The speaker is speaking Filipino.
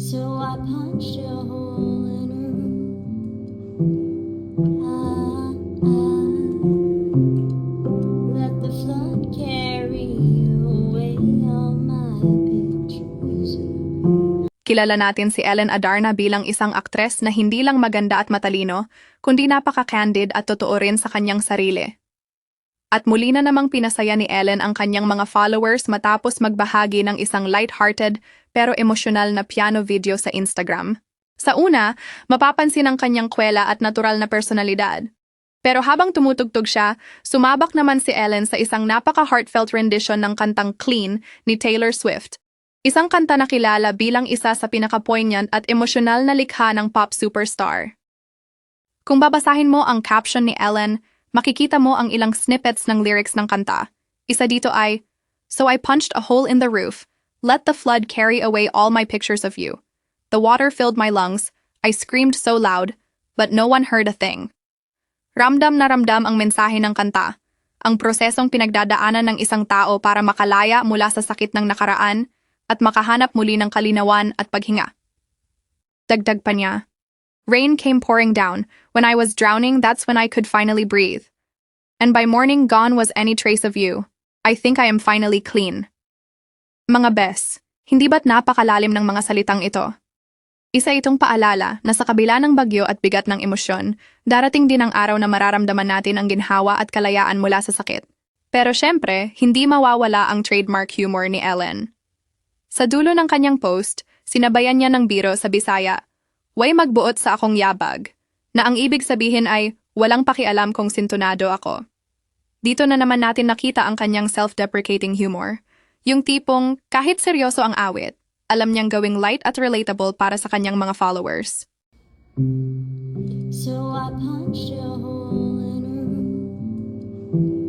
So I punched a hole in her I let the flood carry away all my pictures. Kilala natin si Ellen Adarna bilang isang aktres na hindi lang maganda at matalino, kundi napaka-candid at totoo rin sa kanyang sarili. At muli na namang pinasaya ni Ellen ang kanyang mga followers matapos magbahagi ng isang light-hearted pero emosyonal na piano video sa Instagram. Sa una, mapapansin ang kanyang kwela at natural na personalidad. Pero habang tumutugtog siya, sumabak naman si Ellen sa isang napaka-heartfelt rendition ng kantang Clean ni Taylor Swift. Isang kanta na kilala bilang isa sa pinaka-poignant at emosyonal na likha ng pop superstar. Kung babasahin mo ang caption ni Ellen, makikita mo ang ilang snippets ng lyrics ng kanta. Isa dito ay, So I punched a hole in the roof. Let the flood carry away all my pictures of you. The water filled my lungs. I screamed so loud, but no one heard a thing. Ramdam na ramdam ang mensahe ng kanta. Ang prosesong pinagdadaanan ng isang tao para makalaya mula sa sakit ng nakaraan at makahanap muli ng kalinawan at paghinga. Dagdag pa niya, Rain came pouring down. When I was drowning, that's when I could finally breathe. And by morning, gone was any trace of you. I think I am finally clean. Mga bes, hindi ba't napakalalim ng mga salitang ito? Isa itong paalala na sa kabila ng bagyo at bigat ng emosyon, darating din ang araw na mararamdaman natin ang ginhawa at kalayaan mula sa sakit. Pero syempre, hindi mawawala ang trademark humor ni Ellen. Sa dulo ng kanyang post, sinabayan niya ng biro sa Bisaya, Way magbuot sa akong yabag, na ang ibig sabihin ay walang pakialam kung sintonado ako. Dito na naman natin nakita ang kanyang self-deprecating humor, yung tipong kahit seryoso ang awit, alam niyang gawing light at relatable para sa kanyang mga followers. So I punched a hole in her.